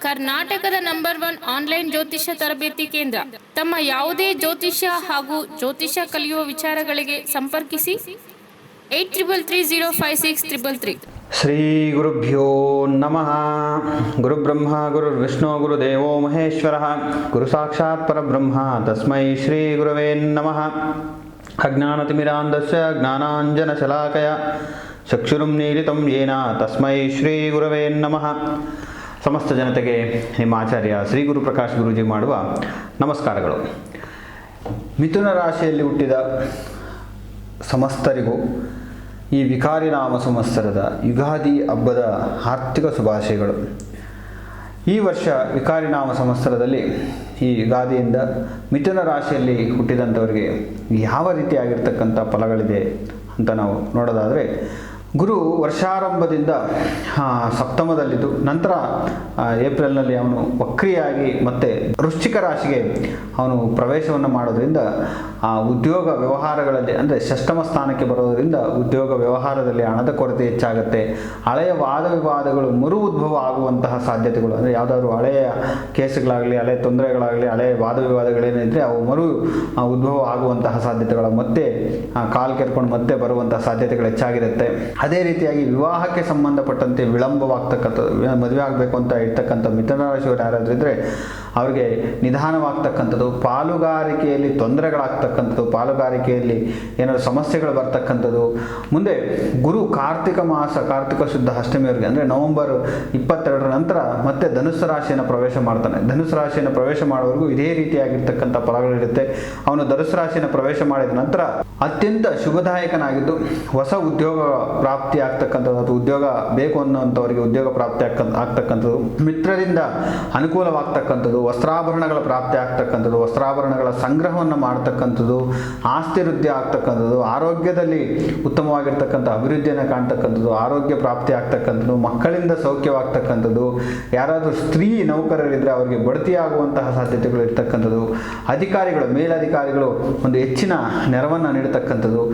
ಕರ್ನಾಟಕದ number one online ಜ್ಯೋತಿಷ್ಯ ತರಬೇತಿ ಕೇಂದ್ರ. ತಮ್ಮ ಯಾವುದೇ ಜ್ಯೋತಿಷ್ಯ ಹಾಗೂ ಜ್ಯೋತಿಷ್ಯ ಕಲಿಯುವ ವಿಚಾರಗಳಿಗೆ ಸಂಪರ್ಕಿಸಿ eight triple three zero five six triple three Shri ಗುರುಭ್ಯೋ ನಮಃ. ಗುರುಬ್ರಹ್ಮ, ಗುರು ಗುರುದೇವೋ ಮಹೇಶ್ವರ, ಗುರು ಸಾಕ್ಷಾತ್ ಪರಬ್ರಹ್ಮ. ತಸ್ಮೈ ಶ್ರೀ ಗುರುವೇ ನಮಃ. ಅಜ್ಞಾನತಿಮಿರಾಂಧಸ್ಯ ಜ್ಞಾನಾಂಜನಶಲಾಕಯ ಚಕ್ಷುರುಂ ನೀಲಿತಂ ಯೇನ. ತಸ್ಮೈ ಶ್ರೀ ಗುರವೇ ನಮಃ. ಸಮಸ್ತ ಜನತೆಗೆ ನಿಮ್ಮ ಆಚಾರ್ಯ ಶ್ರೀ ಗುರು ಪ್ರಕಾಶ್ ಗುರುಜಿ ಮಾಡುವ ನಮಸ್ಕಾರಗಳು. ಮಿಥುನ ರಾಶಿಯಲ್ಲಿ ಹುಟ್ಟಿದ ಸಮಸ್ತರಿಗೂ ಈ ವಿಕಾರಿ ನಾಮ ಸಂವತ್ಸರದ ಯುಗಾದಿ ಹಬ್ಬದ ಆರ್ಥಿಕ ಶುಭಾಶಯಗಳು. ಈ ವರ್ಷ ವಿಕಾರಿ ನಾಮ ಸಂವತ್ಸರದಲ್ಲಿ ಈ ಯುಗಾದಿಯಿಂದ ಮಿಥುನ ರಾಶಿಯಲ್ಲಿ ಹುಟ್ಟಿದಂಥವರಿಗೆ ಯಾವ ರೀತಿಯಾಗಿರ್ತಕ್ಕಂಥ ಫಲಗಳಿದೆ ಅಂತ ನಾವು ನೋಡೋದಾದರೆ ಗುರು ವರ್ಷಾರಂಭದಿಂದ ಸಪ್ತಮದಲ್ಲಿದ್ದು, ನಂತರ ಏಪ್ರಿಲ್ನಲ್ಲಿ ಅವನು ವಕ್ರಿಯಾಗಿ ಮತ್ತೆ ವೃಶ್ಚಿಕ ರಾಶಿಗೆ ಅವನು ಪ್ರವೇಶವನ್ನು ಮಾಡೋದ್ರಿಂದ, ಆ, ಉದ್ಯೋಗ ವ್ಯವಹಾರಗಳಲ್ಲಿ, ಅಂದರೆ ಷಷ್ಟಮ ಸ್ಥಾನಕ್ಕೆ ಬರೋದರಿಂದ ಉದ್ಯೋಗ ವ್ಯವಹಾರದಲ್ಲಿ ಹಣದ ಕೊರತೆ ಹೆಚ್ಚಾಗುತ್ತೆ. ಹಳೆಯ ವಾದ ವಿವಾದಗಳು ಮರು ಉದ್ಭವ ಆಗುವಂತಹ ಸಾಧ್ಯತೆಗಳು, ಅಂದರೆ ಯಾವುದಾದ್ರು ಹಳೆಯ ಕೇಸುಗಳಾಗಲಿ ಹಳೆಯ ತೊಂದರೆಗಳಾಗಲಿ ಹಳೆಯ ವಾದ ವಿವಾದಗಳೇನಿದ್ರೆ ಅವು ಮರು ಉದ್ಭವ ಆಗುವಂತಹ ಸಾಧ್ಯತೆಗಳು. ಮತ್ತೆ ಕಾಲು ಕೆರ್ಕೊಂಡು ಮತ್ತೆ ಬರುವಂತಹ ಸಾಧ್ಯತೆಗಳು ಹೆಚ್ಚಾಗಿರುತ್ತೆ. ಅದೇ ರೀತಿಯಾಗಿ ವಿವಾಹಕ್ಕೆ ಸಂಬಂಧಪಟ್ಟಂತೆ ವಿಳಂಬವಾಗ್ತಕ್ಕಂಥ ಮದುವೆ ಆಗಬೇಕು ಅಂತ ಇರ್ತಕ್ಕಂಥ ಮಿಥುನ ರಾಶಿಯವರು ಯಾರಾದರೂ ಇದ್ದರೆ ಅವರಿಗೆ ನಿಧಾನವಾಗ್ತಕ್ಕಂಥದ್ದು, ಪಾಲುಗಾರಿಕೆಯಲ್ಲಿ ತೊಂದರೆಗಳಾಗ್ತಕ್ಕಂಥದ್ದು, ಪಾಲುಗಾರಿಕೆಯಲ್ಲಿ ಏನಾದರೂ ಸಮಸ್ಯೆಗಳು ಬರ್ತಕ್ಕಂಥದ್ದು. ಮುಂದೆ ಗುರು ಕಾರ್ತಿಕ ಮಾಸ, ಕಾರ್ತಿಕ ಶುದ್ಧ ಅಷ್ಟಮಿಯವರೆಗೆ ಅಂದರೆ ನವೆಂಬರ್ ಇಪ್ಪತ್ತೆರಡರ ನಂತರ ಮತ್ತೆ ಧನುಸ್ಸು ರಾಶಿಯನ್ನು ಪ್ರವೇಶ ಮಾಡ್ತಾನೆ. ಧನುಸ್ಸು ರಾಶಿಯನ್ನು ಪ್ರವೇಶ ಮಾಡೋವರೆಗೂ ಇದೇ ರೀತಿಯಾಗಿರ್ತಕ್ಕಂಥ ಫಲಗಳಿರುತ್ತೆ ಅವನು ಧನುಸ್ಸು ರಾಶಿಯನ್ನು ಪ್ರವೇಶ ಮಾಡಿದ ನಂತರ ಅತ್ಯಂತ ಶುಭದಾಯಕನಾಗಿದ್ದು, ಹೊಸ ಉದ್ಯೋಗ ಪ್ರಾಪ್ತಿ ಆಗ್ತಕ್ಕಂಥದ್ದು ಅಥವಾ ಉದ್ಯೋಗ ಬೇಕು ಅನ್ನೋಂಥವರಿಗೆ ಉದ್ಯೋಗ ಪ್ರಾಪ್ತಿ ಆಗ್ತ ಆಗ್ತಕ್ಕಂಥದ್ದು ಮಿತ್ರರಿಂದ ಅನುಕೂಲವಾಗ್ತಕ್ಕಂಥದ್ದು ವಸ್ತ್ರಾಭರಣಗಳ ಪ್ರಾಪ್ತಿ ಆಗ್ತಕ್ಕಂಥದ್ದು, ವಸ್ತ್ರಾಭರಣಗಳ ಸಂಗ್ರಹವನ್ನು ಮಾಡ್ತಕ್ಕಂಥದ್ದು, ಆಸ್ತಿ ವೃದ್ಧಿ ಆಗ್ತಕ್ಕಂಥದ್ದು, ಆರೋಗ್ಯದಲ್ಲಿ ಉತ್ತಮವಾಗಿರ್ತಕ್ಕಂಥ ಅಭಿವೃದ್ಧಿಯನ್ನು ಕಾಣ್ತಕ್ಕಂಥದ್ದು, ಆರೋಗ್ಯ ಪ್ರಾಪ್ತಿ ಆಗ್ತಕ್ಕಂಥದ್ದು, ಮಕ್ಕಳಿಂದ ಸೌಖ್ಯವಾಗ್ತಕ್ಕಂಥದ್ದು, ಯಾರಾದರೂ ಸ್ತ್ರೀ ನೌಕರರಿದ್ದರೆ ಅವರಿಗೆ ಬಡ್ತಿಯಾಗುವಂತಹ ಸಾಧ್ಯತೆಗಳು ಇರ್ತಕ್ಕಂಥದ್ದು, ಅಧಿಕಾರಿಗಳು, ಮೇಲಧಿಕಾರಿಗಳು ಒಂದು ಹೆಚ್ಚಿನ ನೆರವನ್ನು ನೀಡತಕ್ಕಂಥದ್ದು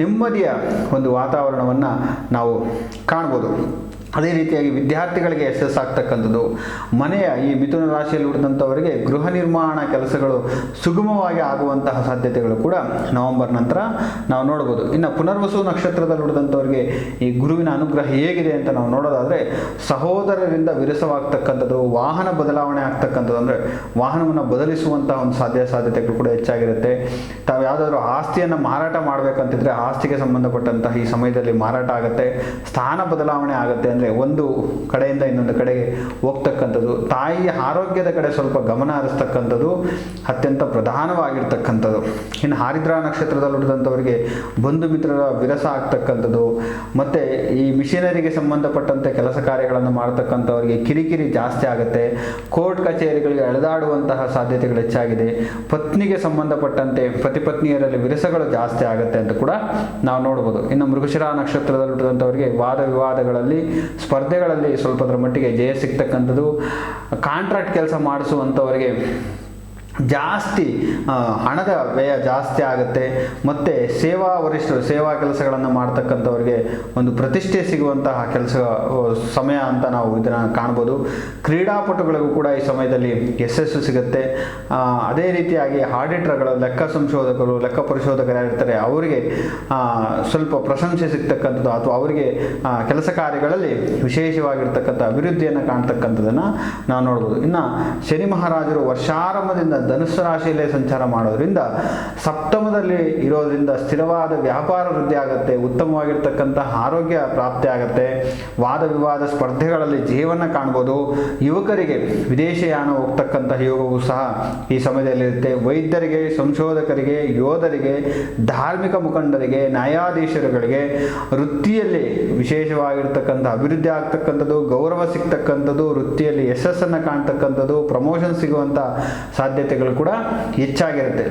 ನೆಮ್ಮದಿಯ ಒಂದು ವಾತಾವರಣವನ್ನು ನಾವು ಕಾಣ್ಬೋದು. ಅದೇ ರೀತಿಯಾಗಿ ವಿದ್ಯಾರ್ಥಿಗಳಿಗೆ ಯಶಸ್ಸಾಗ್ತಕ್ಕಂಥದ್ದು ಮನೆಯ ಈ ಮಿಥುನ ರಾಶಿಯಲ್ಲಿ ಹುಟ್ಟಿದಂಥವರಿಗೆ ಗೃಹ ನಿರ್ಮಾಣ ಕೆಲಸಗಳು ಸುಗಮವಾಗಿ ಆಗುವಂತಹ ಸಾಧ್ಯತೆಗಳು ಕೂಡ ನವೆಂಬರ್ ನಂತರ ನಾವು ನೋಡ್ಬೋದು ಇನ್ನು ಪುನರ್ವಸು ನಕ್ಷತ್ರದಲ್ಲಿ ಹುಡಿದಂಥವರಿಗೆ ಈ ಗುರುವಿನ ಅನುಗ್ರಹ ಹೇಗಿದೆ ಅಂತ ನಾವು ನೋಡೋದಾದರೆ, ಸಹೋದರರಿಂದ ವಿರಸವಾಗ್ತಕ್ಕಂಥದ್ದು, ವಾಹನ ಬದಲಾವಣೆ ಆಗ್ತಕ್ಕಂಥದ್ದು ಅಂದರೆ ವಾಹನವನ್ನು ಬದಲಿಸುವಂತಹ ಒಂದು ಸಾಧ್ಯ ಸಾಧ್ಯತೆಗಳು ಕೂಡ ಹೆಚ್ಚಾಗಿರುತ್ತೆ. ತಾವು ಯಾವುದಾದ್ರೂ ಆಸ್ತಿಯನ್ನು ಮಾರಾಟ ಮಾಡಬೇಕಂತಿದ್ರೆ ಆಸ್ತಿಗೆ ಸಂಬಂಧಪಟ್ಟಂತಹ ಈ ಸಮಯದಲ್ಲಿ ಮಾರಾಟ ಆಗುತ್ತೆ. ಸ್ಥಾನ ಬದಲಾವಣೆ ಆಗುತ್ತೆ ಅಂದರೆ ಒಂದು ಕಡೆಯಿಂದ ಇನ್ನೊಂದು ಕಡೆಗೆ ಹೋಗ್ತಕ್ಕಂಥದ್ದು. ತಾಯಿಯ ಆರೋಗ್ಯದ ಕಡೆ ಸ್ವಲ್ಪ ಗಮನ ಹರಿಸ್ತಕ್ಕಂಥದ್ದು, ಅತ್ಯಂತ ಪ್ರಧಾನವಾಗಿರ್ತಕ್ಕಂಥದ್ದು. ಇನ್ನು ಹಾರಿದ್ರ ನಕ್ಷತ್ರದಲ್ಲಿ ಹುಟ್ಟಿದಂಥವರಿಗೆ ಬಂಧು ಮಿತ್ರರ ವಿರಸ ಆಗ್ತಕ್ಕಂಥದ್ದು. ಮತ್ತು ಈ ಮಿಷನರಿಗೆ ಸಂಬಂಧಪಟ್ಟಂತೆ ಕೆಲಸ ಕಾರ್ಯಗಳನ್ನು ಮಾಡ್ತಕ್ಕಂಥವರಿಗೆ ಕಿರಿಕಿರಿ ಜಾಸ್ತಿ ಆಗುತ್ತೆ. ಕೋರ್ಟ್ ಕಚೇರಿಗಳಿಗೆ ಅಳದಾಡುವಂತಹ ಸಾಧ್ಯತೆಗಳು ಹೆಚ್ಚಾಗಿದೆ. ಪತ್ನಿಗೆ ಸಂಬಂಧಪಟ್ಟಂತೆ ಪತಿಪತ್ನಿಯರಲ್ಲಿ ವಿರಸಗಳು ಜಾಸ್ತಿ ಆಗುತ್ತೆ ಅಂತ ಕೂಡ ನಾವು ನೋಡ್ಬೋದು. ಇನ್ನು ಮೃಗಶಿರ ನಕ್ಷತ್ರದಲ್ಲಿ ಹುಟ್ಟಿದಂಥವರಿಗೆ ವಾದ ವಿವಾದಗಳಲ್ಲಿ ಸ್ಪರ್ಧೆಗಳಲ್ಲಿ ಸ್ವಲ್ಪದ್ರ ಮಟ್ಟಿಗೆ ಜಯ ಸಿಗ್ತಕ್ಕಂಥದ್ದು. ಕಾಂಟ್ರಾಕ್ಟ್ ಕೆಲಸ ಮಾಡಿಸುವಂಥವರಿಗೆ ಜಾಸ್ತಿ ಹಣದ ವ್ಯಯ ಜಾಸ್ತಿ ಆಗುತ್ತೆ. ಮತ್ತು ಸೇವಾ ವರಿಷ್ಠರು ಸೇವಾ ಕೆಲಸಗಳನ್ನು ಮಾಡ್ತಕ್ಕಂಥವ್ರಿಗೆ ಒಂದು ಪ್ರತಿಷ್ಠೆ ಸಿಗುವಂತಹ ಕೆಲಸ ಸಮಯ ಅಂತ ನಾವು ಇದನ್ನು ಕಾಣ್ಬೋದು. ಕ್ರೀಡಾಪಟುಗಳಿಗೂ ಕೂಡ ಈ ಸಮಯದಲ್ಲಿ ಯಶಸ್ಸು ಸಿಗುತ್ತೆ. ಅದೇ ರೀತಿಯಾಗಿ ಆಡಿಟರ್ಗಳು, ಲೆಕ್ಕ ಸಂಶೋಧಕರು, ಲೆಕ್ಕ ಪರಿಶೋಧಕರು ಯಾರಿರ್ತಾರೆ, ಅವರಿಗೆ ಸ್ವಲ್ಪ ಪ್ರಶಂಸೆ ಸಿಗ್ತಕ್ಕಂಥದ್ದು ಅಥವಾ ಅವರಿಗೆ ಕೆಲಸ ಕಾರ್ಯಗಳಲ್ಲಿ ವಿಶೇಷವಾಗಿರ್ತಕ್ಕಂಥ ಅಭಿವೃದ್ಧಿಯನ್ನು ಕಾಣ್ತಕ್ಕಂಥದ್ದನ್ನು ನಾವು ನೋಡ್ಬೋದು. ಇನ್ನು ಶನಿ ಮಹಾರಾಜರು ವರ್ಷಾರಂಭದಿಂದ ಧನುಸ್ಸು ರಾಶಿಯಲ್ಲೇ ಸಂಚಾರ ಮಾಡೋದ್ರಿಂದ ಸಪ್ತಮದಲ್ಲಿ ಇರೋದ್ರಿಂದ ಸ್ಥಿರವಾದ ವ್ಯಾಪಾರ ವೃದ್ಧಿ ಆಗುತ್ತೆ, ಉತ್ತಮವಾಗಿರ್ತಕ್ಕಂತಹ ಆರೋಗ್ಯ ಪ್ರಾಪ್ತಿ ಆಗುತ್ತೆ. ವಾದ ವಿವಾದ ಸ್ಪರ್ಧೆಗಳಲ್ಲಿ ಜೀವನ ಕಾಣ್ಬೋದು. ಯುವಕರಿಗೆ ವಿದೇಶಯಾನ ಹೋಗ್ತಕ್ಕಂತಹ ಯೋಗವೂ ಸಹ ಈ ಸಮಯದಲ್ಲಿರುತ್ತೆ. ವೈದ್ಯರಿಗೆ, ಸಂಶೋಧಕರಿಗೆ, ಯೋಧರಿಗೆ, ಧಾರ್ಮಿಕ ಮುಖಂಡರಿಗೆ, ನ್ಯಾಯಾಧೀಶರುಗಳಿಗೆ ವೃತ್ತಿಯಲ್ಲಿ ವಿಶೇಷವಾಗಿರ್ತಕ್ಕಂಥ ಅಭಿವೃದ್ಧಿ ಆಗ್ತಕ್ಕಂಥದ್ದು, ಗೌರವ ಸಿಗ್ತಕ್ಕಂಥದ್ದು, ವೃತ್ತಿಯಲ್ಲಿ ಯಶಸ್ಸನ್ನು ಕಾಣ್ತಕ್ಕಂಥದ್ದು ಪ್ರಮೋಷನ್ ಸಿಗುವಂಥ ಸಾಧ್ಯತೆಗಳು ಕೂಡ ಹೆಚ್ಚಾಗಿರುತ್ತೆ.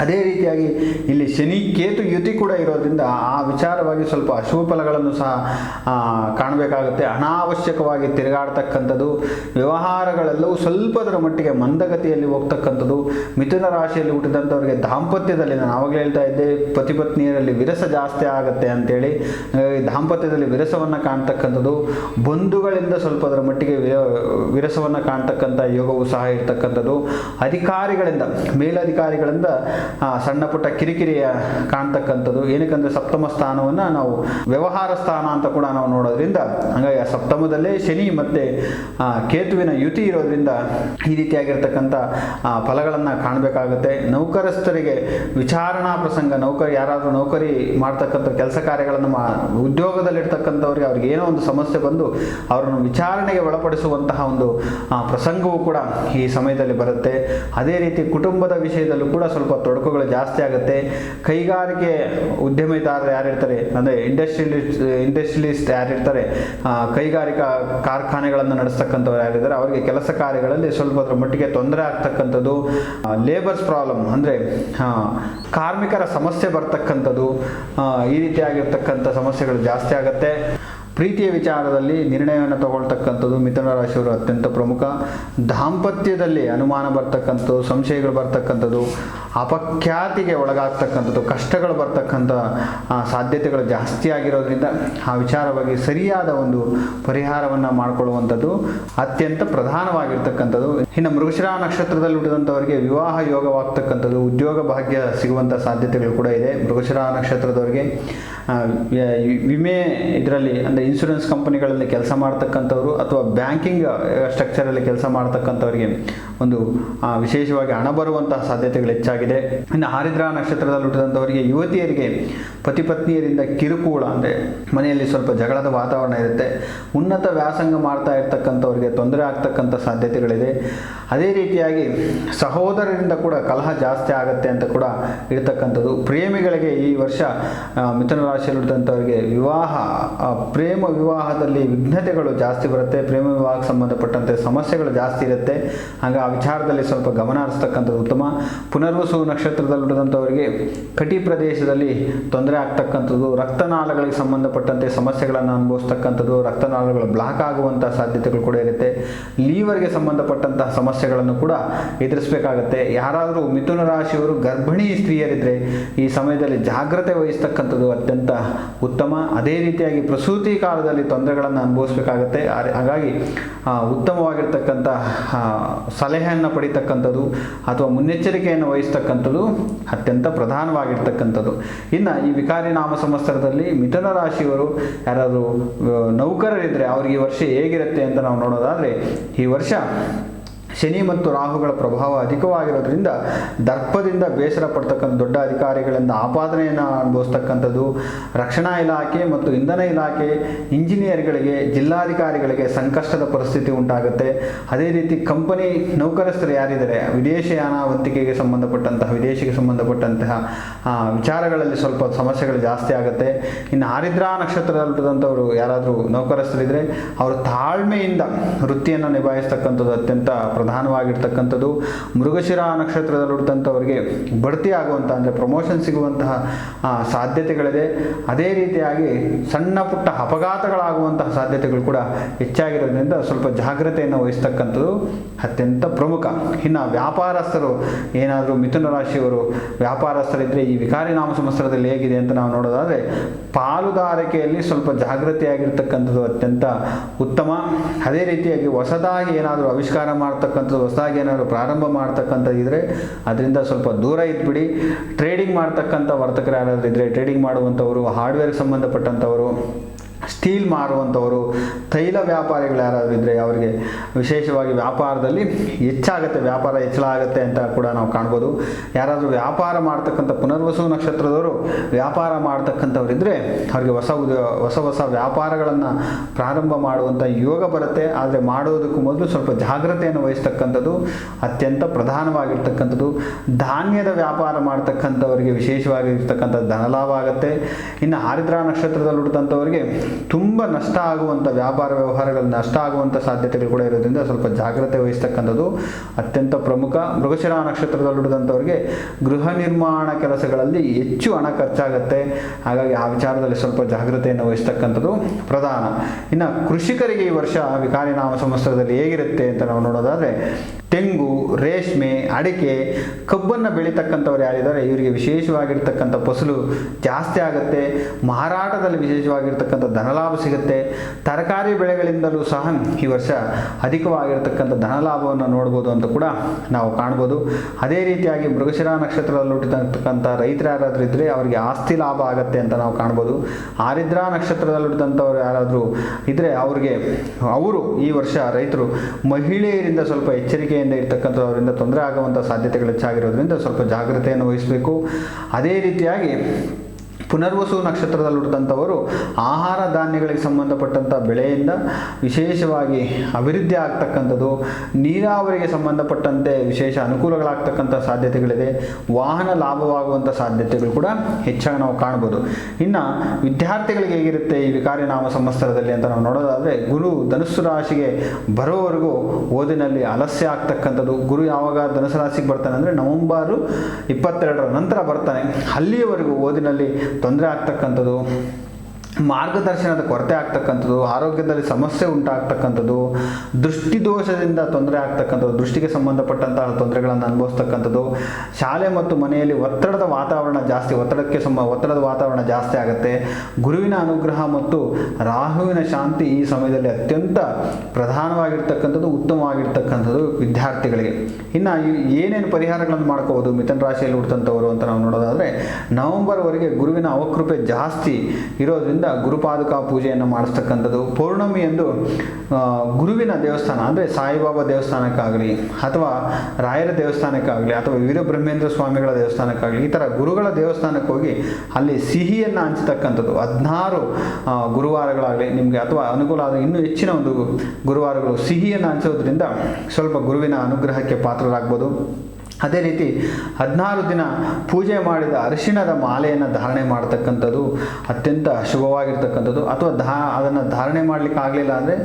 ಅದೇ ರೀತಿಯಾಗಿ ಇಲ್ಲಿ ಶನಿ ಕೇತು ಯುತಿ ಕೂಡ ಇರೋದ್ರಿಂದ ಆ ವಿಚಾರವಾಗಿ ಸ್ವಲ್ಪ ಅಶುಭ ಫಲಗಳನ್ನು ಸಹ ಕಾಣಬೇಕಾಗುತ್ತೆ. ಅನಾವಶ್ಯಕವಾಗಿ ತಿರುಗಾಡ್ತಕ್ಕಂಥದ್ದು, ವ್ಯವಹಾರಗಳೆಲ್ಲವೂ ಸ್ವಲ್ಪದರ ಮಟ್ಟಿಗೆ ಮಂದಗತಿಯಲ್ಲಿ ಹೋಗ್ತಕ್ಕಂಥದ್ದು, ಮಿಥುನ ರಾಶಿಯಲ್ಲಿ ಹುಟ್ಟಿದಂಥವ್ರಿಗೆ ದಾಂಪತ್ಯದಲ್ಲಿ ನಾನು ಆವಾಗಲೇ ಹೇಳ್ತಾ ಇದ್ದೆ ಪತಿ ಪತ್ನಿಯರಲ್ಲಿ ವಿರಸ ಜಾಸ್ತಿ ಆಗುತ್ತೆ ಅಂತೇಳಿ. ದಾಂಪತ್ಯದಲ್ಲಿ ವಿರಸವನ್ನು ಕಾಣ್ತಕ್ಕಂಥದ್ದು, ಬಂಧುಗಳಿಂದ ಸ್ವಲ್ಪದರ ಮಟ್ಟಿಗೆ ವಿರಸವನ್ನು ಕಾಣ್ತಕ್ಕಂಥ ಯೋಗವು ಸಹ ಇರ್ತಕ್ಕಂಥದ್ದು. ಅಧಿಕಾರಿಗಳಿಂದ, ಮೇಲಧಿಕಾರಿಗಳಿಂದ ಸಣ್ಣ ಪುಟ್ಟ ಕಿರಿಕಿರಿಯ ಕಾಣ್ತಕ್ಕಂಥದ್ದು. ಏನಕ್ಕಂದ್ರೆ ಸಪ್ತಮ ಸ್ಥಾನವನ್ನು ನಾವು ವ್ಯವಹಾರ ಸ್ಥಾನ ಅಂತ ಕೂಡ ನಾವು ನೋಡೋದ್ರಿಂದ, ಹಾಗಾಗಿ ಆ ಸಪ್ತಮದಲ್ಲೇ ಶನಿ ಮತ್ತೆ ಕೇತುವಿನ ಯುತಿ ಇರೋದ್ರಿಂದ ಈ ರೀತಿಯಾಗಿರ್ತಕ್ಕಂಥ ಫಲಗಳನ್ನು ಕಾಣಬೇಕಾಗುತ್ತೆ. ನೌಕರಸ್ಥರಿಗೆ ವಿಚಾರಣಾ ಪ್ರಸಂಗ, ನೌಕರಿ, ಯಾರಾದರೂ ನೌಕರಿ ಮಾಡ್ತಕ್ಕಂಥ ಕೆಲಸ ಕಾರ್ಯಗಳನ್ನು ಮಾ, ಉದ್ಯೋಗದಲ್ಲಿರ್ತಕ್ಕಂಥವ್ರಿಗೆ ಅವ್ರಿಗೆ ಏನೋ ಒಂದು ಸಮಸ್ಯೆ ಬಂದು ಅವರನ್ನು ವಿಚಾರಣೆಗೆ ಒಳಪಡಿಸುವಂತಹ ಒಂದು ಪ್ರಸಂಗವೂ ಕೂಡ ಈ ಸಮಯದಲ್ಲಿ ಬರುತ್ತೆ. ಅದೇ ರೀತಿ ಕುಟುಂಬದ ವಿಷಯದಲ್ಲೂ ಕೂಡ ಸ್ವಲ್ಪ ತೊಡಕುಗಳು ಜಾಸ್ತಿ ಆಗುತ್ತೆ. ಕೈಗಾರಿಕೆ ಉದ್ಯಮಿದಾರರು ಯಾರಿರ್ತಾರೆ ಅಂದರೆ ಇಂಡಸ್ಟ್ರಿಯಲಿಸ್ಟ್ ಇಂಡಸ್ಟ್ರಿಯಲಿಸ್ಟ್ ಯಾರಿರ್ತಾರೆ ಇರ್ತಾರೆ? ಕೈಗಾರಿಕಾ ಕಾರ್ಖಾನೆಗಳನ್ನು ನಡೆಸ್ತಕ್ಕಂಥವ್ರು ಯಾರಿದ್ದಾರೆ ಅವರಿಗೆ ಕೆಲಸ ಕಾರ್ಯಗಳಲ್ಲಿ ಸ್ವಲ್ಪ ಅದರ ಮಟ್ಟಿಗೆ ತೊಂದರೆ ಆಗ್ತಕ್ಕಂಥದ್ದು ಲೇಬರ್ಸ್ ಪ್ರಾಬ್ಲಮ್ ಅಂದರೆ ಕಾರ್ಮಿಕರ ಸಮಸ್ಯೆ ಬರ್ತಕ್ಕಂಥದ್ದು ಈ ರೀತಿಯಾಗಿರ್ತಕ್ಕಂಥ ಸಮಸ್ಯೆಗಳು ಜಾಸ್ತಿ ಆಗುತ್ತೆ. ಪ್ರೀತಿಯ ವಿಚಾರದಲ್ಲಿ ನಿರ್ಣಯವನ್ನು ತಗೊಳ್ತಕ್ಕಂಥದ್ದು ಮಿಥುನ ರಾಶಿಯವರು ಅತ್ಯಂತ ಪ್ರಮುಖ. ದಾಂಪತ್ಯದಲ್ಲಿ ಅನುಮಾನ ಬರ್ತಕ್ಕಂಥದ್ದು, ಸಂಶಯಗಳು ಬರ್ತಕ್ಕಂಥದ್ದು, ಅಪಖ್ಯಾತಿಗೆ ಒಳಗಾಗ್ತಕ್ಕಂಥದ್ದು, ಕಷ್ಟಗಳು ಬರ್ತಕ್ಕಂಥ ಸಾಧ್ಯತೆಗಳು ಜಾಸ್ತಿ ಆಗಿರೋದ್ರಿಂದ ಆ ವಿಚಾರವಾಗಿ ಸರಿಯಾದ ಒಂದು ಪರಿಹಾರವನ್ನು ಮಾಡಿಕೊಳ್ಳುವಂಥದ್ದು ಅತ್ಯಂತ ಪ್ರಧಾನವಾಗಿರ್ತಕ್ಕಂಥದ್ದು. ಇನ್ನು ಮೃಗಶಿರಾ ನಕ್ಷತ್ರದಲ್ಲಿ ಹುಟ್ಟಿದಂಥವರಿಗೆ ವಿವಾಹ ಯೋಗವಾಗ್ತಕ್ಕಂಥದ್ದು, ಉದ್ಯೋಗ ಭಾಗ್ಯ ಸಿಗುವಂಥ ಸಾಧ್ಯತೆಗಳು ಕೂಡ ಇದೆ. ಮೃಗಶಿರಾ ನಕ್ಷತ್ರದವರಿಗೆ ವಿಮೆ ಇದರಲ್ಲಿ, ಅಂದರೆ ಇನ್ಶೂರೆನ್ಸ್ ಕಂಪನಿಗಳಲ್ಲಿ ಕೆಲಸ ಮಾಡ್ತಕ್ಕಂಥವ್ರು ಅಥವಾ ಬ್ಯಾಂಕಿಂಗ್ ಸ್ಟ್ರಕ್ಚರಲ್ಲಿ ಕೆಲಸ ಮಾಡ್ತಕ್ಕಂಥವ್ರಿಗೆ ಒಂದು ವಿಶೇಷವಾಗಿ ಹಣ ಬರುವಂತಹ ಸಾಧ್ಯತೆಗಳು ಹೆಚ್ಚಾಗಿದೆ. ಇನ್ನು ಆರಿದ್ರ ನಕ್ಷತ್ರದಲ್ಲಿ ಹುಟ್ಟಿದಂಥವರಿಗೆ ಯುವತಿಯರಿಗೆ ಪತಿ ಪತ್ನಿಯರಿಂದ ಕಿರುಕುಳ ಅಂದರೆ ಮನೆಯಲ್ಲಿ ಸ್ವಲ್ಪ ಜಗಳದ ವಾತಾವರಣ ಇರುತ್ತೆ. ಉನ್ನತ ವ್ಯಾಸಂಗ ಮಾಡ್ತಾ ಇರ್ತಕ್ಕಂಥವ್ರಿಗೆ ತೊಂದರೆ ಆಗ್ತಕ್ಕಂಥ ಸಾಧ್ಯತೆಗಳಿದೆ. ಅದೇ ರೀತಿಯಾಗಿ ಸಹೋದರರಿಂದ ಕೂಡ ಕಲಹ ಜಾಸ್ತಿ ಆಗುತ್ತೆ ಅಂತ ಕೂಡ ಇರ್ತಕ್ಕಂಥದ್ದು ಪ್ರೇಮಿಗಳಿಗೆ ಈ ವರ್ಷ ಮಿಥುನ ರಾಶಿಯಲ್ಲಿರ್ತಂಥವ್ರಿಗೆ ವಿವಾಹ ಪ್ರೇಮ ವಿವಾಹದಲ್ಲಿ ವಿಘ್ನತೆಗಳು ಜಾಸ್ತಿ ಬರುತ್ತೆ. ಪ್ರೇಮ ವಿವಾಹಕ್ಕೆ ಸಂಬಂಧಪಟ್ಟಂತೆ ಸಮಸ್ಯೆಗಳು ಜಾಸ್ತಿ ಇರುತ್ತೆ. ಹಾಗೆ ಆ ವಿಚಾರದಲ್ಲಿ ಸ್ವಲ್ಪ ಗಮನ ಹರಿಸ್ತಕ್ಕಂಥದ್ದು ಉತ್ತಮ. ಪುನರ್ವಸು ನಕ್ಷತ್ರದಲ್ಲಿ ಹುಟ್ಟಿದಂಥವರಿಗೆ ಕಟಿ ಪ್ರದೇಶದಲ್ಲಿ ತೊಂದರೆ ಆಗ್ತಕ್ಕಂಥದ್ದು ರಕ್ತನಾಳಗಳಿಗೆ ಸಂಬಂಧಪಟ್ಟಂತೆ ಸಮಸ್ಯೆಗಳನ್ನು ಅನುಭವಿಸ್ತಕ್ಕಂಥದ್ದು, ರಕ್ತನಾಳಗಳು ಬ್ಲಾಕ್ ಆಗುವಂಥ ಸಾಧ್ಯತೆಗಳು ಕೂಡ ಇರುತ್ತೆ. ಲೀವರ್ಗೆ ಸಂಬಂಧಪಟ್ಟಂತಹ ಸಮಸ್ಯೆಗಳನ್ನು ಕೂಡ ಎದುರಿಸಬೇಕಾಗತ್ತೆ. ಯಾರಾದರೂ ಮಿಥುನ ರಾಶಿಯವರು ಗರ್ಭಿಣಿ ಸ್ತ್ರೀಯರಿದ್ದರೆ ಈ ಸಮಯದಲ್ಲಿ ಜಾಗ್ರತೆ ವಹಿಸ್ತಕ್ಕಂಥದ್ದು ಅತ್ಯಂತ ಉತ್ತಮ. ಅದೇ ರೀತಿಯಾಗಿ ಪ್ರಸೂತಿ ಕಾಲದಲ್ಲಿ ತೊಂದರೆಗಳನ್ನು ಅನುಭವಿಸಬೇಕಾಗತ್ತೆ. ಹಾಗಾಗಿ ಉತ್ತಮವಾಗಿರ್ತಕ್ಕಂಥ ಸಲಹೆಯನ್ನು ಪಡೀತಕ್ಕಂಥದ್ದು ಅಥವಾ ಮುನ್ನೆಚ್ಚರಿಕೆಯನ್ನು ವಹಿಸ್ತಕ್ಕಂಥದ್ದು ಅತ್ಯಂತ ಪ್ರಧಾನವಾಗಿರ್ತಕ್ಕಂಥದ್ದು. ಇನ್ನು ಈ ವಿಕಾರಿ ನಾಮ ಸಂವತ್ಸರದಲ್ಲಿ ಮಿಥುನ ರಾಶಿಯವರು ಯಾರಾದರೂ ನೌಕರರಿದ್ದರೆ ಅವ್ರಿಗೆ ಈ ವರ್ಷ ಹೇಗಿರುತ್ತೆ ಅಂತ ನಾವು ನೋಡೋದಾದರೆ, ಈ ವರ್ಷ ಶನಿ ಮತ್ತು ರಾಹುಗಳ ಪ್ರಭಾವ ಅಧಿಕವಾಗಿರೋದ್ರಿಂದ ದರ್ಪದಿಂದ ಬೇಸರ ಪಡ್ತಕ್ಕಂಥ ದೊಡ್ಡ ಅಧಿಕಾರಿಗಳಿಂದ ಆಪಾದನೆಯನ್ನು ಅನುಭವಿಸ್ತಕ್ಕಂಥದ್ದು, ರಕ್ಷಣಾ ಇಲಾಖೆ ಮತ್ತು ಇಂಧನ ಇಲಾಖೆ, ಇಂಜಿನಿಯರ್ಗಳಿಗೆ, ಜಿಲ್ಲಾಧಿಕಾರಿಗಳಿಗೆ ಸಂಕಷ್ಟದ ಪರಿಸ್ಥಿತಿ ಉಂಟಾಗುತ್ತೆ. ಅದೇ ರೀತಿ ಕಂಪನಿ ನೌಕರಸ್ಥರು ಯಾರಿದ್ದಾರೆ? ವಿದೇಶಯಾನ ವಂತಿಕೆಗೆ ಸಂಬಂಧಪಟ್ಟಂತಹ, ವಿದೇಶಿಗೆ ಸಂಬಂಧಪಟ್ಟಂತಹ ವಿಚಾರಗಳಲ್ಲಿ ಸ್ವಲ್ಪ ಸಮಸ್ಯೆಗಳು ಜಾಸ್ತಿ ಆಗುತ್ತೆ. ಇನ್ನು ಆರಿದ್ರಾ ನಕ್ಷತ್ರದಲ್ಲಿ ಯಾರಾದರೂ ನೌಕರಸ್ಥರಿದ್ದರೆ ಅವರು ತಾಳ್ಮೆಯಿಂದ ವೃತ್ತಿಯನ್ನು ನಿಭಾಯಿಸ್ತಕ್ಕಂಥದ್ದು ಅತ್ಯಂತ ಪ್ರಧಾನವಾಗಿರ್ತಕ್ಕಂಥದ್ದು. ಮೃಗಶಿರ ನಕ್ಷತ್ರದಲ್ಲಿ ಹುಟ್ಟಿದಂಥವ್ರಿಗೆ ಬಡ್ತಿ ಆಗುವಂಥ, ಅಂದರೆ ಪ್ರಮೋಷನ್ ಸಿಗುವಂತಹ ಸಾಧ್ಯತೆಗಳಿದೆ. ಅದೇ ರೀತಿಯಾಗಿ ಸಣ್ಣ ಪುಟ್ಟ ಅಪಘಾತಗಳಾಗುವಂತಹ ಸಾಧ್ಯತೆಗಳು ಕೂಡ ಹೆಚ್ಚಾಗಿರೋದ್ರಿಂದ ಸ್ವಲ್ಪ ಜಾಗ್ರತೆಯನ್ನು ವಹಿಸ್ತಕ್ಕಂಥದ್ದು ಅತ್ಯಂತ ಪ್ರಮುಖ. ಇನ್ನು ವ್ಯಾಪಾರಸ್ಥರು, ಏನಾದರೂ ಮಿಥುನ ರಾಶಿಯವರು ವ್ಯಾಪಾರಸ್ಥರಿದ್ದರೆ ಈ ವಿಕಾರಿ ನಾಮ ಸಂವತ್ಸರದಲ್ಲಿ ಹೇಗಿದೆ ಅಂತ ನಾವು ನೋಡೋದಾದರೆ, ಪಾಲುದಾರಿಕೆಯಲ್ಲಿ ಸ್ವಲ್ಪ ಜಾಗೃತಿಯಾಗಿರ್ತಕ್ಕಂಥದ್ದು ಅತ್ಯಂತ ಉತ್ತಮ. ಅದೇ ರೀತಿಯಾಗಿ ಹೊಸದಾಗಿ ಏನಾದರೂ ಆವಿಷ್ಕಾರ ಮಾಡ್ತಕ್ಕಂಥದ್ದು ಹೊಸದಾಗಿ ಏನಾದರೂ ಪ್ರಾರಂಭ ಮಾಡ್ತಕ್ಕಂಥದ್ದು ಇದ್ದರೆ ಅದರಿಂದ ಸ್ವಲ್ಪ ದೂರ ಇದ್ಬಿಡಿ. ಟ್ರೇಡಿಂಗ್ ಮಾಡ್ತಕ್ಕಂಥ ವರ್ತಕರು ಯಾರಾದರೂ ಇದ್ದರೆ ಟ್ರೇಡಿಂಗ್ ಮಾಡುವಂಥವರು ಹಾರ್ಡ್ವೇರ್ಗೆ ಸಂಬಂಧಪಟ್ಟಂಥವರು ಸ್ಟೀಲ್ ಮಾರುವಂಥವರು, ತೈಲ ವ್ಯಾಪಾರಿಗಳು ಯಾರಾದರೂ ಇದ್ದರೆ ಅವರಿಗೆ ವಿಶೇಷವಾಗಿ ವ್ಯಾಪಾರದಲ್ಲಿ ಹೆಚ್ಚಾಗುತ್ತೆ, ವ್ಯಾಪಾರ ಹೆಚ್ಚಳ ಆಗುತ್ತೆ ಅಂತ ಕೂಡ ನಾವು ಕಾಣ್ಬೋದು. ಯಾರಾದರೂ ವ್ಯಾಪಾರ ಮಾಡ್ತಕ್ಕಂಥ ಪುನರ್ವಸು ನಕ್ಷತ್ರದವರು, ವ್ಯಾಪಾರ ಮಾಡ್ತಕ್ಕಂಥವರಿದ್ದರೆ ಅವರಿಗೆ ಹೊಸ ಹೊಸ ಹೊಸ ವ್ಯಾಪಾರಗಳನ್ನು ಪ್ರಾರಂಭ ಮಾಡುವಂಥ ಯೋಗ ಬರುತ್ತೆ. ಆದರೆ ಮಾಡೋದಕ್ಕೂ ಮೊದಲು ಸ್ವಲ್ಪ ಜಾಗ್ರತೆಯನ್ನು ವಹಿಸ್ತಕ್ಕಂಥದ್ದು ಅತ್ಯಂತ ಪ್ರಧಾನವಾಗಿರ್ತಕ್ಕಂಥದ್ದು. ಧಾನ್ಯದ ವ್ಯಾಪಾರ ಮಾಡ್ತಕ್ಕಂಥವರಿಗೆ ವಿಶೇಷವಾಗಿರ್ತಕ್ಕಂಥ ಧನಲಾಭ ಆಗುತ್ತೆ. ಇನ್ನು ಆರಿದ್ರಾ ನಕ್ಷತ್ರದಲ್ಲಿ ಹುಟ್ಟಿದಂಥವರಿಗೆ ತುಂಬ ನಷ್ಟ ಆಗುವಂಥ ವ್ಯಾಪಾರ ವ್ಯವಹಾರಗಳು ನಷ್ಟ ಆಗುವಂಥ ಸಾಧ್ಯತೆಗಳು ಕೂಡ ಇರೋದ್ರಿಂದ ಸ್ವಲ್ಪ ಜಾಗ್ರತೆ ವಹಿಸ್ತಕ್ಕಂಥದ್ದು ಅತ್ಯಂತ ಪ್ರಮುಖ. ಮೃಗಶಿರ ನಕ್ಷತ್ರದಲ್ಲಿ ಹುಟ್ಟಿದಂಥವ್ರಿಗೆ ಗೃಹ ನಿರ್ಮಾಣ ಕೆಲಸಗಳಲ್ಲಿ ಹೆಚ್ಚು ಹಣ ಖರ್ಚಾಗುತ್ತೆ. ಹಾಗಾಗಿ ಆ ವಿಚಾರದಲ್ಲಿ ಸ್ವಲ್ಪ ಜಾಗ್ರತೆಯನ್ನು ವಹಿಸ್ತಕ್ಕಂಥದ್ದು ಪ್ರಧಾನ. ಇನ್ನು ಕೃಷಿಕರಿಗೆ ಈ ವರ್ಷ ವಿಕಾರಿನಾಮ ಸಂವತ್ಸರದಲ್ಲಿ ಹೇಗಿರುತ್ತೆ ಅಂತ ನಾವು ನೋಡೋದಾದರೆ ತೆಂಗು, ರೇಷ್ಮೆ, ಅಡಿಕೆ, ಕಬ್ಬನ್ನು ಬೆಳೀತಕ್ಕಂಥವ್ರು ಯಾರಿದ್ದಾರೆ ಇವರಿಗೆ ವಿಶೇಷವಾಗಿರ್ತಕ್ಕಂಥ ಫಸಲು ಜಾಸ್ತಿ ಆಗುತ್ತೆ. ಮಾರಾಟದಲ್ಲಿ ವಿಶೇಷವಾಗಿರ್ತಕ್ಕಂಥ ಧನಲಾಭ ಸಿಗುತ್ತೆ. ತರಕಾರಿ ಬೆಳೆಗಳಿಂದಲೂ ಸಹ ಈ ವರ್ಷ ಅಧಿಕವಾಗಿರ್ತಕ್ಕಂಥ ಧನಲಾಭವನ್ನು ನೋಡ್ಬೋದು ಅಂತ ಕೂಡ ನಾವು ಕಾಣ್ಬೋದು. ಅದೇ ರೀತಿಯಾಗಿ ಮೃಗಶಿರ ನಕ್ಷತ್ರದಲ್ಲಿ ಹುಟ್ಟಿರ್ತಕ್ಕಂಥ ರೈತರು ಯಾರಾದರೂ ಇದ್ದರೆ ಅವರಿಗೆ ಆಸ್ತಿ ಲಾಭ ಆಗುತ್ತೆ ಅಂತ ನಾವು ಕಾಣ್ಬೋದು. ಆರಿದ್ರ ನಕ್ಷತ್ರದಲ್ಲಿ ಹುಟ್ಟಿದಂಥವ್ರು ಯಾರಾದರೂ ಇದ್ದರೆ ಅವ್ರಿಗೆ, ಅವರು ಈ ವರ್ಷ ರೈತರು ಮಹಿಳೆಯರಿಂದ ಸ್ವಲ್ಪ ಎಚ್ಚರಿಕೆಯಿಂದ ಇರ್ತಕ್ಕಂಥವರಿಂದ ತೊಂದರೆ ಆಗುವಂಥ ಸಾಧ್ಯತೆಗಳು ಹೆಚ್ಚಾಗಿರೋದ್ರಿಂದ ಸ್ವಲ್ಪ ಜಾಗ್ರತೆಯನ್ನು ವಹಿಸಬೇಕು. ಅದೇ ರೀತಿಯಾಗಿ ಪುನರ್ವಸು ನಕ್ಷತ್ರದಲ್ಲಿ ಹುಟ್ಟಿದಂಥವರು ಆಹಾರ ಧಾನ್ಯಗಳಿಗೆ ಸಂಬಂಧಪಟ್ಟಂಥ ಬೆಳೆಯಿಂದ ವಿಶೇಷವಾಗಿ ಅಭಿವೃದ್ಧಿ ಆಗ್ತಕ್ಕಂಥದ್ದು, ನೀರಾವರಿಗೆ ಸಂಬಂಧಪಟ್ಟಂತೆ ವಿಶೇಷ ಅನುಕೂಲಗಳಾಗ್ತಕ್ಕಂಥ ಸಾಧ್ಯತೆಗಳಿದೆ, ವಾಹನ ಲಾಭವಾಗುವಂಥ ಸಾಧ್ಯತೆಗಳು ಕೂಡ ಹೆಚ್ಚಾಗಿ ನಾವು ಕಾಣ್ಬೋದು. ಇನ್ನು ವಿದ್ಯಾರ್ಥಿಗಳಿಗೆ ಹೇಗಿರುತ್ತೆ ಈ ವಿಕಾರಿ ನಾಮ ಸಂವತ್ಸರದಲ್ಲಿ ಅಂತ ನಾವು ನೋಡೋದಾದರೆ, ಗುರು ಧನುಸ್ಸು ರಾಶಿಗೆ ಬರೋವರೆಗೂ ಓದಿನಲ್ಲಿ ಅಲಸ್ಯ ಆಗ್ತಕ್ಕಂಥದ್ದು. ಗುರು ಯಾವಾಗ ಧನುಸು ರಾಶಿಗೆ ಬರ್ತಾನೆ ಅಂದರೆ ನವಂಬರು ಇಪ್ಪತ್ತೆರಡರ ನಂತರ ಬರ್ತಾನೆ. ಅಲ್ಲಿಯವರೆಗೂ ಓದಿನಲ್ಲಿ ತೊಂದರೆ ಆಗ್ತಕ್ಕಂಥದ್ದು ಮಾರ್ಗದರ್ಶನದ ಕೊರತೆ ಆಗ್ತಕ್ಕಂಥದ್ದು, ಆರೋಗ್ಯದಲ್ಲಿ ಸಮಸ್ಯೆ ಉಂಟಾಗ್ತಕ್ಕಂಥದ್ದು ದೃಷ್ಟಿ ದೋಷದಿಂದ ತೊಂದರೆ ಆಗ್ತಕ್ಕಂಥದ್ದು, ದೃಷ್ಟಿಗೆ ಸಂಬಂಧಪಟ್ಟಂತಹ ತೊಂದರೆಗಳನ್ನು ಅನುಭವಿಸ್ತಕ್ಕಂಥದ್ದು, ಶಾಲೆ ಮತ್ತು ಮನೆಯಲ್ಲಿ ಒತ್ತಡದ ವಾತಾವರಣ ಜಾಸ್ತಿ, ಒತ್ತಡಕ್ಕೆ ಸಂಬ, ಒತ್ತಡದ ವಾತಾವರಣ ಜಾಸ್ತಿ ಆಗುತ್ತೆ. ಗುರುವಿನ ಅನುಗ್ರಹ ಮತ್ತು ರಾಹುವಿನ ಶಾಂತಿ ಈ ಸಮಯದಲ್ಲಿ ಅತ್ಯಂತ ಪ್ರಧಾನವಾಗಿರ್ತಕ್ಕಂಥದ್ದು, ಉತ್ತಮವಾಗಿರ್ತಕ್ಕಂಥದ್ದು ವಿದ್ಯಾರ್ಥಿಗಳಿಗೆ. ಇನ್ನು ಏನೇನು ಪರಿಹಾರಗಳನ್ನು ಮಾಡ್ಕೋಬೋದು ಮಿಥುನ ರಾಶಿಯಲ್ಲಿ ಹುಟ್ಟಂಥವರು ಅಂತ ನಾವು ನೋಡೋದಾದರೆ, ನವಂಬರ್ವರೆಗೆ ಗುರುವಿನ ಅವಕೃಪೆ ಜಾಸ್ತಿ ಇರೋದ್ರಿಂದ ಗುರುಪಾದುಕಾ ಪೂಜೆಯನ್ನು ಮಾಡಿಸ್ತಕ್ಕಂಥದ್ದು ಪೌರ್ಣಮಿ ಎಂದು ಗುರುವಿನ ದೇವಸ್ಥಾನ, ಅಂದರೆ ಸಾಯಿಬಾಬಾ ದೇವಸ್ಥಾನಕ್ಕಾಗಲಿ ಅಥವಾ ರಾಯರ ದೇವಸ್ಥಾನಕ್ಕಾಗಲಿ ಅಥವಾ ವೀರಬ್ರಹ್ಮೇಂದ್ರ ಸ್ವಾಮಿಗಳ ದೇವಸ್ಥಾನಕ್ಕಾಗಲಿ ಈ ಥರ ಗುರುಗಳ ದೇವಸ್ಥಾನಕ್ಕೆ ಹೋಗಿ ಅಲ್ಲಿ ಸಿಹಿಯನ್ನು ಹಂಚತಕ್ಕಂಥದ್ದು. ಹದಿನಾರು ಗುರುವಾರಗಳಾಗಲಿ ನಿಮಗೆ ಅಥವಾ ಅನುಕೂಲ ಆದ ಇನ್ನೂ ಹೆಚ್ಚಿನ ಒಂದು ಗುರುವಾರಗಳು ಸಿಹಿಯನ್ನು ಹಂಚೋದ್ರಿಂದ ಸ್ವಲ್ಪ ಗುರುವಿನ ಅನುಗ್ರಹಕ್ಕೆ ಪಾತ್ರರಾಗ್ಬೋದು. ಅದೇ ರೀತಿ ಹದಿನಾರು ದಿನ ಪೂಜೆ ಮಾಡಿದ ಅರಿಶಿಣದ ಮಾಲೆಯನ್ನು ಧಾರಣೆ ಮಾಡ್ತಕ್ಕಂಥದ್ದು ಅತ್ಯಂತ ಶುಭವಾಗಿರ್ತಕ್ಕಂಥದ್ದು. ಅಥವಾ ದಾ ಅದನ್ನು ಧಾರಣೆ ಮಾಡಲಿಕ್ಕೆ ಆಗಲಿಲ್ಲ ಅಂದರೆ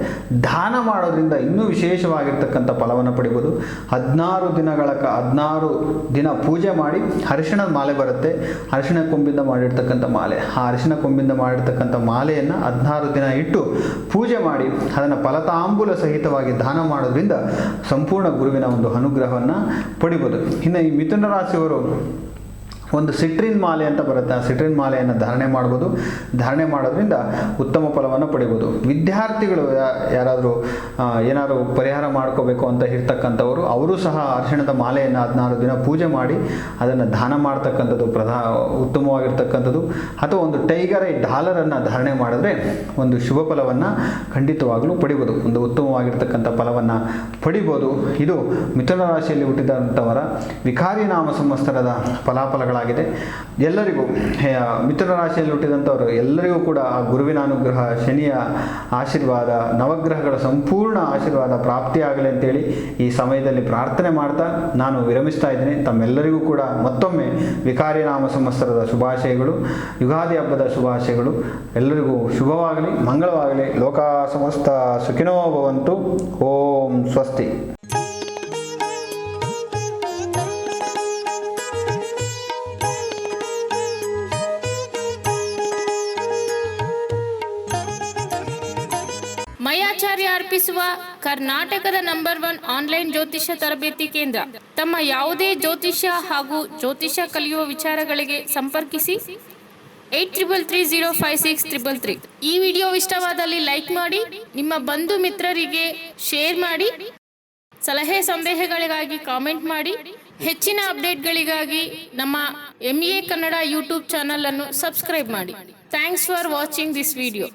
ದಾನ ಮಾಡೋದ್ರಿಂದ ಇನ್ನೂ ವಿಶೇಷವಾಗಿರ್ತಕ್ಕಂಥ ಫಲವನ್ನು ಪಡಿಬೋದು. ಹದಿನಾರು ದಿನಗಳ ಕ, ಹದಿನಾರು ದಿನ ಪೂಜೆ ಮಾಡಿ ಅರಿಶಿಣದ ಮಾಲೆ ಬರುತ್ತೆ. ಅರಿಶಿಣ ಕೊಂಬಿಂದ ಮಾಡಿರ್ತಕ್ಕಂಥ ಮಾಲೆ. ಆ ಅರಿಶಿಣ ಕೊಂಬಿಂದ ಮಾಡಿರ್ತಕ್ಕಂಥ ಮಾಲೆಯನ್ನು ಹದಿನಾರು ದಿನ ಇಟ್ಟು ಪೂಜೆ ಮಾಡಿ ಅದನ್ನು ಫಲತಾಂಬೂಲ ಸಹಿತವಾಗಿ ದಾನ ಮಾಡೋದ್ರಿಂದ ಸಂಪೂರ್ಣ ಗುರುವಿನ ಒಂದು ಅನುಗ್ರಹವನ್ನು ಪಡಿಬೋದು. ಇನ್ನು ಈ ಮಿಥುನ ರಾಶಿಯವರು ಒಂದು ಸಿಟ್ರಿನ್ ಮಾಲೆ ಅಂತ ಬರುತ್ತೆ. ಆ ಸಿಟ್ರಿನ್ ಮಾಲೆಯನ್ನು ಧಾರಣೆ ಮಾಡ್ಬೋದು. ಧಾರಣೆ ಮಾಡೋದ್ರಿಂದ ಉತ್ತಮ ಫಲವನ್ನು ಪಡಿಬೋದು. ವಿದ್ಯಾರ್ಥಿಗಳು ಯಾರಾದರೂ ಏನಾದರೂ ಪರಿಹಾರ ಮಾಡ್ಕೋಬೇಕು ಅಂತ ಇರ್ತಕ್ಕಂಥವರು ಅವರು ಸಹ ಅರಿಶಿಣದ ಮಾಲೆಯನ್ನು ಹದಿನಾರು ದಿನ ಪೂಜೆ ಮಾಡಿ ಅದನ್ನು ದಾನ ಮಾಡ್ತಕ್ಕಂಥದ್ದು ಪ್ರಧಾ, ಉತ್ತಮವಾಗಿರ್ತಕ್ಕಂಥದ್ದು. ಅಥವಾ ಒಂದು ಟೈಗರ್ ಐ ಡಾಲರನ್ನು ಧಾರಣೆ ಮಾಡಿದ್ರೆ ಒಂದು ಶುಭ ಫಲವನ್ನು ಖಂಡಿತವಾಗಲೂ ಪಡಿಬೋದು. ಒಂದು ಉತ್ತಮವಾಗಿರ್ತಕ್ಕಂಥ ಫಲವನ್ನು ಪಡಿಬೋದು. ಇದು ಮಿಥುನ ರಾಶಿಯಲ್ಲಿ ಹುಟ್ಟಿದಂಥವರ ವಿಕಾರಿ ನಾಮ ಸಂವತ್ಸರದ ಫಲಾಫಲಗಳಾಗಿದೆ ಎಲ್ಲರಿಗೂ ಮಿಥುನ ರಾಶಿಯಲ್ಲಿ ಹುಟ್ಟಿದಂಥವರು ಎಲ್ಲರಿಗೂ ಕೂಡ ಆ ಗುರುವಿನ ಅನುಗ್ರಹ ಶನಿಯ ಆಶೀರ್ವಾದ, ನವಗ್ರಹಗಳ ಸಂಪೂರ್ಣ ಆಶೀರ್ವಾದ ಪ್ರಾಪ್ತಿಯಾಗಲಿ ಅಂತೇಳಿ ಈ ಸಮಯದಲ್ಲಿ ಪ್ರಾರ್ಥನೆ ಮಾಡ್ತಾ ನಾನು ವಿರಮಿಸ್ತಾ ಇದ್ದೀನಿ. ತಮ್ಮೆಲ್ಲರಿಗೂ ಕೂಡ ಮತ್ತೊಮ್ಮೆ ವಿಕಾರಿ ನಾಮ ಸಂವತ್ಸರದ ಶುಭಾಶಯಗಳು, ಯುಗಾದಿ ಹಬ್ಬದ ಶುಭಾಶಯಗಳು. ಎಲ್ಲರಿಗೂ ಶುಭವಾಗಲಿ, ಮಂಗಳವಾಗಲಿ. ಲೋಕ ಸಮಸ್ತ ಸುಖಿನೋ ಭವಂತು. ಓಂ ಸ್ವಸ್ತಿ. ಮಯಾಚಾರ್ಯ ಕರ್ನಾಟಕದ ನಂಬರ್ ಒನ್ ಆನ್ಲೈನ್ ಜ್ಯೋತಿಷ್ಯ ತರಬೇತಿ ಕೇಂದ್ರ. ತಮ್ಮ ಯಾವುದೇ ಜ್ಯೋತಿಷ್ಯ ಹಾಗೂ ಜ್ಯೋತಿಷ್ಯ ಕಲಿಯುವ ವಿಚಾರಗಳಿಗೆ ಸಂಪರ್ಕಿಸಿ eight triple three zero five six triple three ಈ ವಿಡಿಯೋ ಇಷ್ಟವಾದಲ್ಲಿ ಲೈಕ್ ಮಾಡಿ, ನಿಮ್ಮ ಬಂಧು ಮಿತ್ರರಿಗೆ ಶೇರ್ ಮಾಡಿ, ಸಲಹೆ ಸಂದೇಹಗಳಿಗಾಗಿ ಕಾಮೆಂಟ್ ಮಾಡಿ, ಹೆಚ್ಚಿನ ಅಪ್ಡೇಟ್ಗಳಿಗಾಗಿ ನಮ್ಮ M A Kannada YouTube channel ಅನ್ನು ಸಬ್ಸ್ಕ್ರೈಬ್ ಮಾಡಿ. Thanks for watching this video